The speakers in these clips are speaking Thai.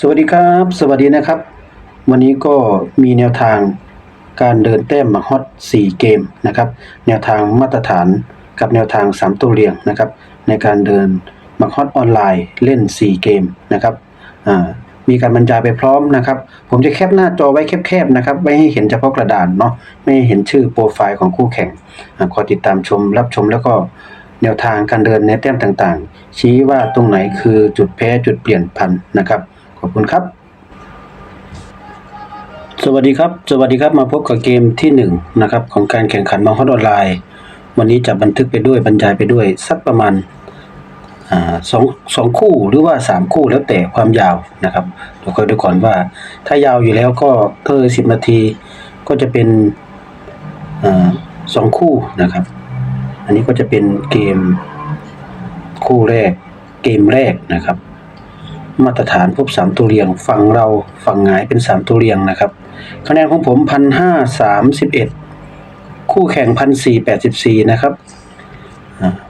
สวัสดีครับ สวัสดีนะครับ วันนี้ก็มีแนวทางการเดินแต้มมาฮอต4 เกมนะครับ แนวทางมาตรฐานกับแนวทาง 3 ตัวเรียงนะครับ ในการเดินมาฮอตออนไลน์เล่น 4 เกมนะครับมีการบรรยายไปพร้อมนะครับ ผมจะแคปหน้าจอไว้แคบๆนะครับ ไว้ให้เห็นเฉพาะกระดานเนาะไม่ให้เห็นชื่อโปรไฟล์ของคู่แข่งอขอติดตามชมรับชมแล้วก็แนวทางการเดินในแต้มต่างๆ ชี้ว่าตรงไหนคือจุดแพ้จุดเปลี่ยนพันนะครับ ขอบคุณครับ สวัสดีครับ สวัสดีครับ มาพบกับเกมที่หนึ่งนะครับของการแข่งขันมาฮอตออนไลน์ วันนี้จะบันทึกไปด้วยบรรยายไปด้วย สักประมาณสองสองคู่หรือว่าสามคู่แล้วแต่ความยาวนะครับเดี๋ยวคอยดูก่อนว่า ถ้ายาวอยู่แล้วก็เพิ่มสิบนาทีก็จะเป็นอสองคู่นะครับ อันนี้ก็จะเป็นเกมคู่แรกเกมแรกนะครับ มาตรฐานพบสามตัวเรียง ฝั่งเราฝั่งหงายเป็นสามตัวเรียงนะครับ คะแนนของผมพันห้าสามสิบเอ็ดคู่แข่งพันสี่แปดสิบสี่นะครับ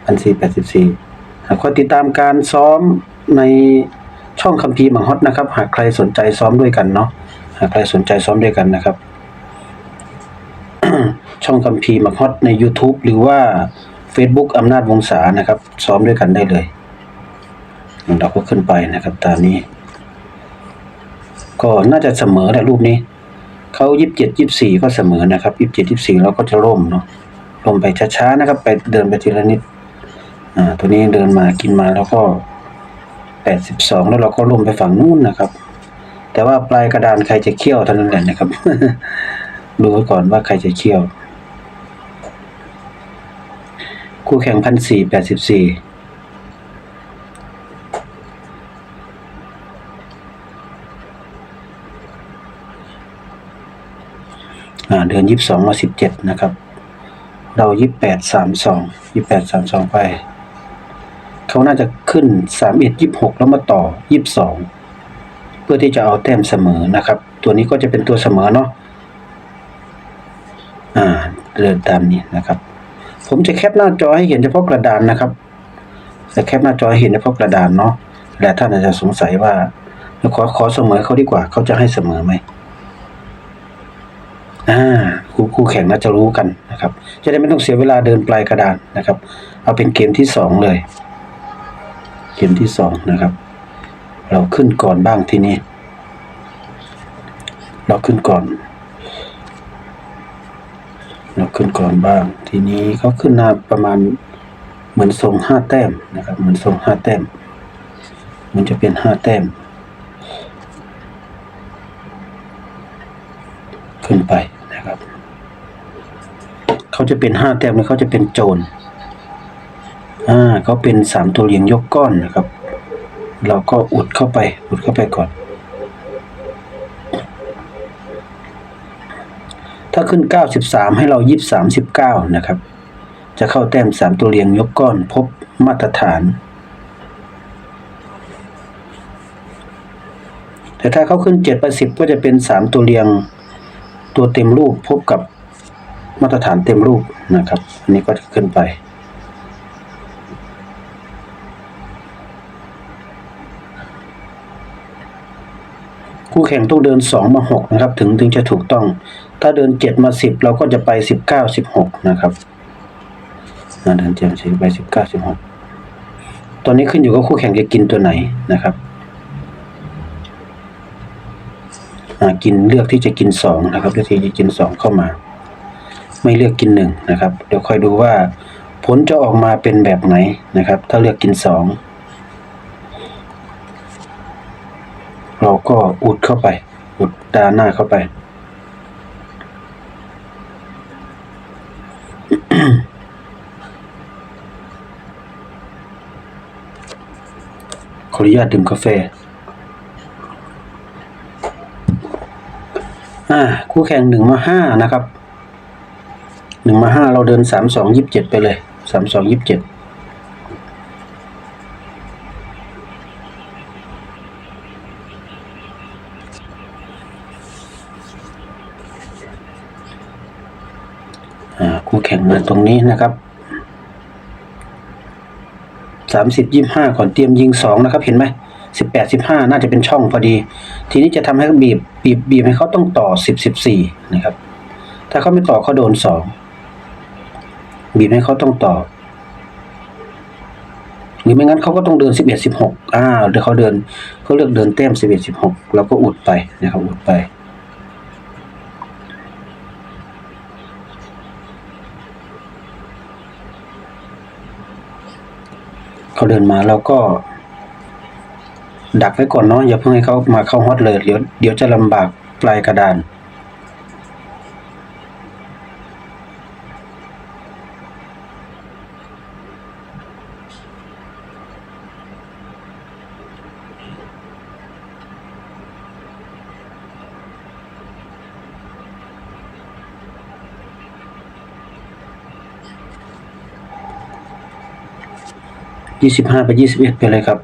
พันสี่แปดสิบสี่ขอติดตามการซ้อมในช่องคัมภีร์หมังฮอตนะครับ หากใครสนใจซ้อมด้วยกันเนาะหากใครสนใจซ้อมด้วยกันนะครับ ช่องคัมภีร์หมังฮอตใน YouTube หรือว่า Facebook อำนาจวงศานะครับ ซ้อมด้วยกันได้เลย เราก็ขึ้นไปนะครับ ตามนี้ ก็น่าจะเสมอแหละรูปนี้เขายี่สิบเจ็ดยี่สี่ก็เสมอนะครับยี่สิบเจ็ดยี่สี่เราก็จะร่มเนาะร่มไปช้าๆนะครับ ไปเดินไปทีละนิด อ่า ตัวนี้เดินมากินมาแล้วก็แปดสิบสองแล้วเราก็ร่มไปฝั่งนู้นนะครับ แต่ว่าปลายกระดานใครจะเคี่ยวเท่านั้นแหละนะครับ ดูไว้ก่อนว่าใครจะเคี่ยว คู่แข่งพันสี่แปดสิบสี่ อ่าเดือนยี่สิบสองมาสิบเจ็ดนะครับ เรายี่แปดสามสองยี่แปดสามสองไป เขาน่าจะขึ้นสามเอ็ดยี่หกแล้วมาต่อยี่สองเพื่อที่จะเอาแต้มเสมอนะครับ ตัวนี้ก็จะเป็นตัวเสมอเนาะอ่าเดินตามนี้นะครับ ผมจะแคปหน้าจอให้เห็นเฉพาะกระดานนะครับจะแคปหน้าจอให้เห็นเฉพาะกระดานเนาะและท่านอาจจะสงสัยว่าขอขอเสมอเขาดีกว่าเขาจะให้เสมอไหม อ่าคู่คู่แข่งน่าจะรู้กันนะครับ จะได้ไม่ต้องเสียเวลาเดินปลายกระดานนะครับ เอาเป็นเกมที่สองเลย เกมที่สองนะครับ เราขึ้นก่อนบ้างทีนี้เราขึ้นก่อน เราขึ้นก่อนบ้าง ทีนี้เขาขึ้นหน้าประมาณเหมือนทรงห้าแต้มนะครับ เหมือนทรงห้าแต้ม มันจะเป็นห้าแต้ม ขึ้นไป เขาจะเป็นห้าแต้มแล้วเขาจะเป็นโจรอ่าเขาเป็นสามตัวเรียงยกก้อนนะครับ เราก็อุดเข้าไปอุดเข้าไปก่อน ถ้าขึ้นเก้าสิบสามให้เรายิบสามสิบเก้านะครับ จะเข้าแต้มสามตัวเรียงยกก้อน พบมาตรฐานแต่ถ้าเขาขึ้นเจ็ดปสิบก็จะเป็นสามตัวเรียงตัวเต็มรูปพบกับ มาตรฐานเต็มรูปนะครับ อันนี้ก็จะขึ้นไปคู่แข่งต้องเดินสองมาหกนะครับ ถึงถึงจะถูกต้อง ถ้าเดินเจ็ดมาสิบเราก็จะไปสิบเก้าสิบหกนะครับอ่าเดินเจ็ดสิบไปสิบเก้าสิบหกตอนนี้ขึ้นอยู่กับคู่แข่งจะกินตัวไหนนะครับกินเลือกที่จะกินสองนะครับเลือกที่จะกินสองเข้ามา ไม่เลือกกินหนึ่งนะครับ เดี๋ยวคอยดูว่า ผลจะออกมาเป็นแบบไหนนะครับ ถ้าเลือกกินสองเราก็อุดเข้าไป อุดดานหน้าเข้าไป ขออนุญาตดื่มกาแฟอ่าคู่แข่งหนึ่งมาห้านะครับ นึ่งมาห้าเราเดินสามสองยิบเจ็ดไปเลยสามสองยิบเจ็ดอ่าคู่แข่งมาตรงนี้นะครับสามสิบยี่ห้าก่อนเตรียมยิงสองนะครับ เห็นไหมสิบแปดสิบห้าน่าจะเป็นช่องพอดี ทีนี้จะทำให้บีบบีบบีบให้เขาต้องต่อสิบสิบสี่นะครับ ถ้าเขาไม่ต่อเขาโดนสอง บีบให้เขาต้องต่อ หรือไม่งั้นเขาก็ต้องเดินสิบเอ็ดสิบหกอ่าเดี๋ยวเขาเดินเขาเลือกเดินแต้มสิบเอ็ดสิบหกเราก็อุดไปนะครับอุดไปเขาเดินมาเราก็ ดักไว้ก่อนเนาะอย่าเพิ่งให้เขามาเข้าฮอตเลยเดี๋ยวเดี๋ยวจะลำบากปลายกระดาน ยี่สิบห้าไปยี่สิบเอ็ดไปเลยครับ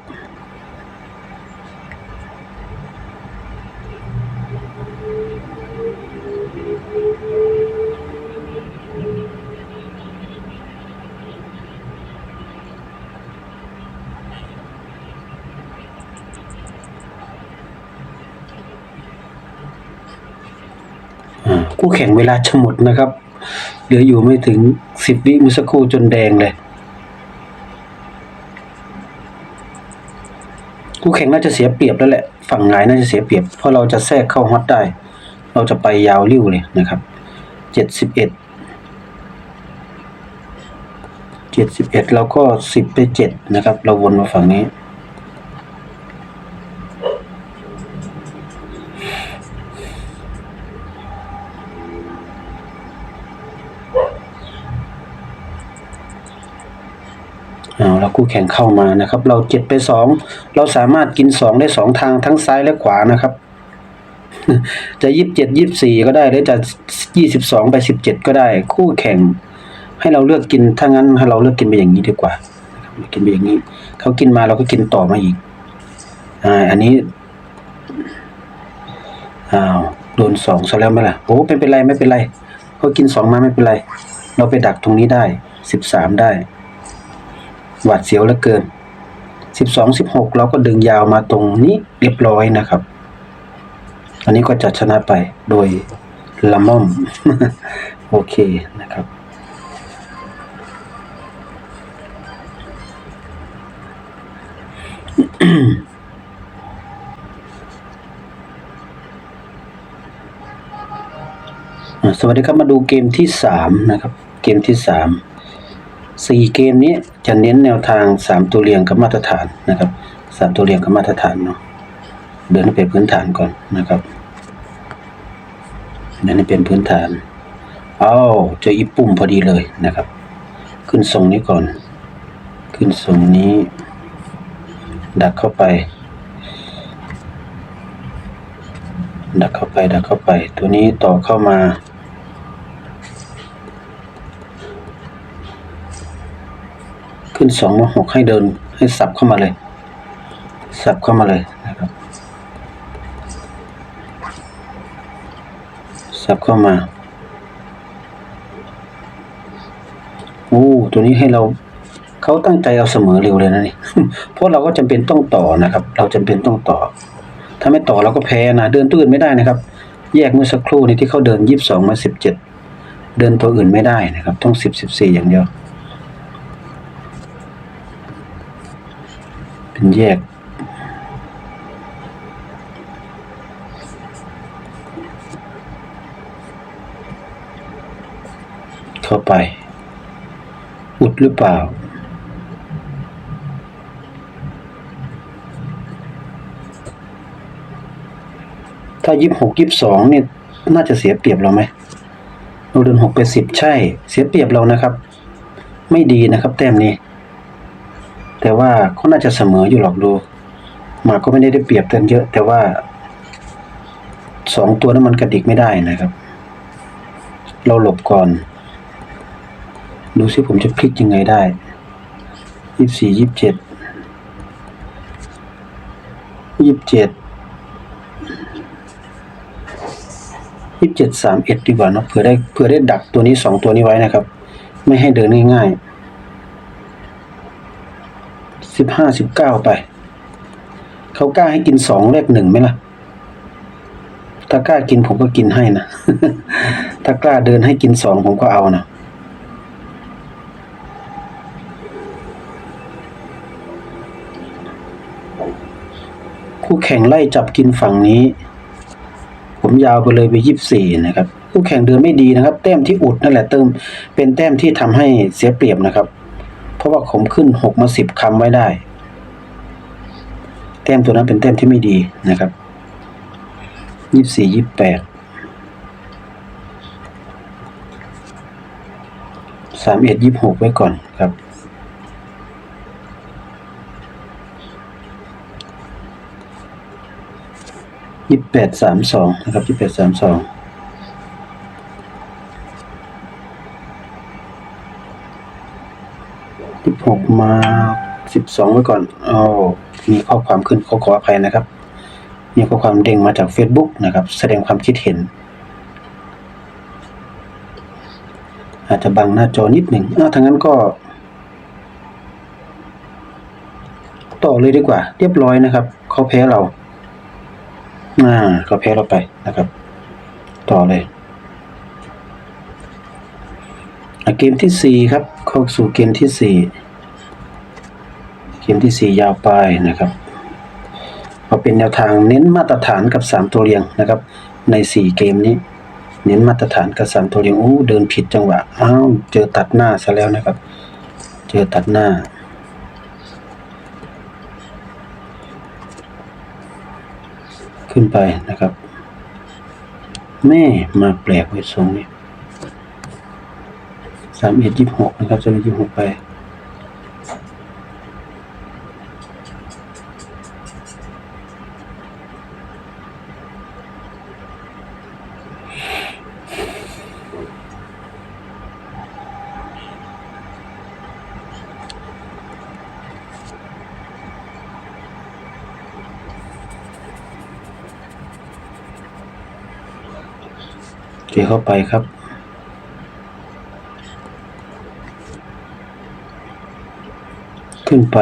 อ่าคู่แข่งเวลาจะหมดนะครับ เหลืออยู่ไม่ถึงสิบวิเมื่อสักครู่จนแดงเลย คู่แข่งน่าจะเสียเปรียบแล้วแหละ ฝั่งไหนน่าจะเสียเปรียบ เพราะเราจะแทรกเข้าฮอตได้ เราจะไปยาวริ้วเลยนะครับเจ็ดสิบเอ็ดเจ็ดสิบเอ็ดเราก็สิบไปเจ็ดนะครับ เราวนมาฝั่งนี้ เอาแล้วคู่แข่งเข้ามานะครับ เราเจ็ดไปสองเราสามารถกินสองได้สองทางทั้งซ้ายและขวานะครับ จะยี่สิบเจ็ดยี่สิบสี่ก็ได้หรือจะยี่สิบสองไปสิบเจ็ดก็ได้ คู่แข่ง ให้เราเลือกกินถ้างั้นให้เราเลือกกินไปอย่างนี้ดีกว่า กินไปอย่างนี้เขากินมาเราก็กินต่อมาอีกอ่าอันนี้อ้าวโดนสองซะแล้วไหมล่ะโอ้เป็นเป็นไรไม่เป็นไรเขากินสองมาไม่เป็นไร เราไปดักตรงนี้ได้สิบสามได้ หวาดเสียวเหลือเกินสิบสองสิบหกเราก็ดึงยาวมาตรงนี้เรียบร้อยนะครับ อันนี้ก็จะชนะไปโดยละม่อม โอเคนะครับสวัสดีครับมาดูเกมที่สามนะครับ เกมที่สาม สี่เกมนี้จะเน้นแนวทางสามตัวเรียงกับมาตรฐานนะครับสามตัวเรียงกับมาตรฐานเนาะเดินให้เป็นพื้นฐานก่อนนะครับเดินเป็นพื้นฐานเอาเจออีปุ่มพอดีเลยนะครับ ขึ้นทรงนี้ก่อน ขึ้นทรงนี้ ดักเข้าไป ดักเข้าไปดักเข้าไป ตัวนี้ต่อเข้ามา ขึ้นสองมาหกให้เดินให้สับเข้ามาเลย สับเข้ามาเลยนะครับ สับเข้ามาโอ้ตัวนี้ให้เราเขาตั้งใจเอาเสมอเร็วเลยนะนี่เพราะเราก็จำเป็นต้องต่อนะครับ เราจำเป็นต้องต่อ ถ้าไม่ต่อเราก็แพ้นะเดินตัวอื่นไม่ได้นะครับ แยกเมื่อสักครู่นี้ที่เขาเดินยี่สิบสองมาสิบเจ็ดเดินตัวอื่นไม่ได้นะครับ ต้องสิบสิบสี่อย่างเดียว เป็นแยก เข้าไป อุดหรือเปล่า ถ้ายี่สิบหกยี่สิบสองเนี่ยน่าจะเสียเปรียบเราไหมเราเดินหกไปสิบใช่ เสียเปรียบเรานะครับ ไม่ดีนะครับ แต้มนี้ แต่ว่าเขาน่าจะเสมออยู่หรอกดูหมาก็ไม่ได้ได้เปรียบกันเยอะ แต่ว่าสองตัวนั้นมันกระดิกไม่ได้นะครับ เราหลบก่อน ดูซิผมจะพลิกยังไงได้ยี่สี่ยี่เจ็ดยี่เจ็ดยี่เจ็ดสามเอ็ดดีกว่าเนะเผื่อได้เผื่อได้ดักตัวนี้สองตัวนี้ไว้นะครับ ไม่ให้เดินง่ายๆ สิบห้าสิบเก้าไป เขากล้าให้กินสองแลกหนึ่งไหมล่ะ ถ้ากล้ากินผมก็กินให้นะ ถ้ากล้าเดินให้กินสองผมก็เอานะคู่แข่งไล่จับกินฝั่งนี้ ผมยาวไปเลยไปยี่สิบสี่นะครับ คู่แข่งเดินไม่ดีนะครับ แต้มที่อุดนั่นแหละเติมเป็นแต้มที่ทำให้เสียเปรียบนะครับ ราะว่าผมขึ้นหกมาสิบคำไว้ได้ แต้มตัวนั้นเป็นแต้มที่ไม่ดีนะครับยี่สิบสี่ยี่สิบแปดสามเอ็ดยี่สิบหกไว้ก่อนครับยี่สิบแปดสามสองนะครับยี่สิบแปดสามสองยี่สิบหก มาสิบสองไว้ก่อนเอามีข้อความขึ้นขอขออภัยนะครับ มีข้อความเด้งมาจาก Facebook นะครับ แสดงความคิดเห็น อาจจะบังหน้าจอนิดหนึ่งอ้าวทางนั้นก็ ต่อเลยดีกว่า เรียบร้อยนะครับ เขาแพ้เราอ่าเขาแพ้เราไปนะครับ ต่อเลยเกมที่สี่ครับ เข้าสู่เกมที่สี่ เกมที่สี่ยาวไปนะครับเอาเป็นแนวทางเน้นมาตรฐานกับสามตัวเรียงนะครับ ในสี่เกมนี้ เน้นมาตรฐานกับสามตัวเรียงโอ้เดินผิดจังหวะอ้าวเจอตัดหน้าซะแล้วนะครับ เจอตัดหน้าขึ้นไปนะครับ แม่มาแปลกไว้ทรงนี้สามเอ็ดยี่หกนะครับสามเอ็ดยี่หกไป เทเข้าไปครับ ขึ้นไป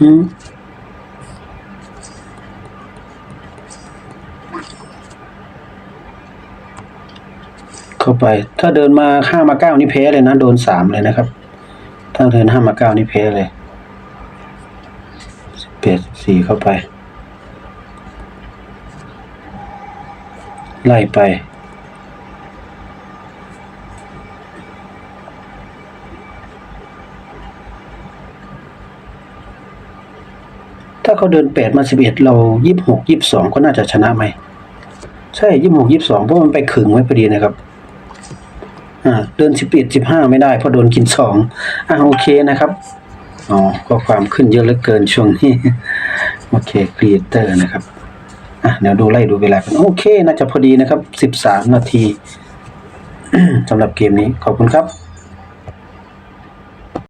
อืมเข้าไป ถ้าเดินมาห้ามาเก้านี่แพ้เลยนะ โดนสามเลยนะครับ ถ้าเดินห้ามาเก้านี่แพ้เลยสิบแปดสี่เข้าไป ไล่ไป ถ้าเขาเดินแปดมาสิบเอ็ดเรายี่สิบหกยี่สิบสองก็น่าจะชนะไหม ใช่ยี่สิบหกยี่สิบสองเพราะมันไปขึงไว้พอดีนะครับอ่าเดินสิบเอ็ดสิบห้าไม่ได้เพราะโดนกินสองอ่าโอเคนะครับอ๋อก็ความขึ้นเยอะเหลือเกินช่วงนี้ โอเคครีเอเตอร์นะครับ อะเดี๋ยวดูไล่ดูเวลากันโอเค น่าจะพอดีนะครับ 13 นาทีสำหรับเกมนี้ขอบคุณครับ